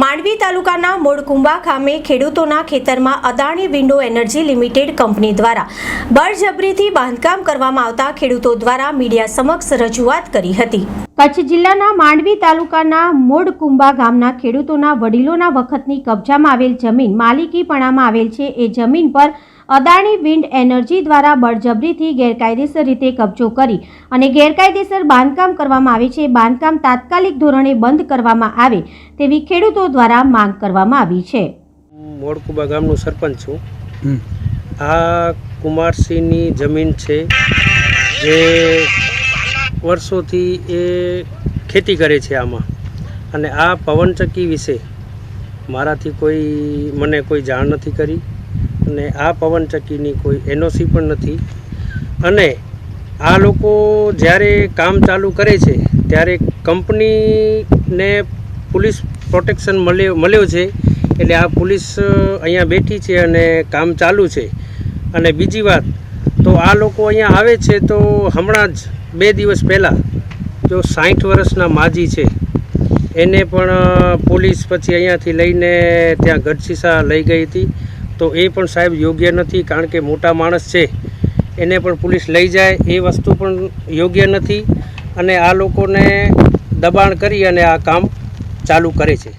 માંડવી તાલુકાના મોડકુંબા ગામે ખેડૂતોના ખેતરમાં Adani window energy limited company દ્વારા બળજબરીથી બાંધકામ કરવામાં આવતા ખેડૂતો દ્વારા મીડિયા સમક્ષ રજૂઆત કરી હતી. કચ્છ જિલ્લાના માંડવી તાલુકાના મોડકુંબા ગામના ખેડૂતોના વડીલોના વખતની કબજામાં આવેલ જમીન માલિકીપણામાં આવેલ છે. એ જમીન પર અદાણી વિન્ડ એનર્જી દ્વારા બળજબરીથી ગેરકાયદેસર રીતે કબજો કરી અને ગેરકાયદેસર બાંધકામ કરવામાં આવે છે. બાંધકામ તાત્કાલિક ધોરણે બંધ કરવામાં આવે તેવી ખેડૂતો દ્વારા માંગ કરવામાં આવી છે. હું મોડકુબા ગામનો સરપંચ છું. આ કુમારસિંહની જમીન છે જે વર્ષોથી એ ખેતી કરે છે આમાં. અને આ પવનચક્કી વિશે મારાથી કોઈ મને કોઈ જાણ નથી કરી. અને આ પવનચક્કીની કોઈ એનઓસી પણ નથી. અને આ લોકો જ્યારે કામ ચાલુ કરે છે, ત્યારે કંપનીને પોલીસ પ્રોટેક્શન મળ્યો મળ્યો છે. એટલે આ પોલીસ અહીંયા બેઠી છે અને કામ ચાલુ છે. અને બીજી વાત, તો આ લોકો અહીંયા આવે છે તો હમણાં જ બે દિવસ પહેલાં, જો સાઠ વર્ષના માજી છે, એને પણ પોલીસ પછી અહીંયાથી લઈને ત્યાં ગઢસીસા લઈ ગઈ હતી. તો એ પણ સાહેબ યોગ્ય નથી કારણ કે મોટા માણસ છે. એને પણ પોલીસ લઈ જાય, એ વસ્તુ પણ યોગ્ય નથી અને આ લોકોને દબાણ કરી અને આ કામ ચાલુ કરે છે.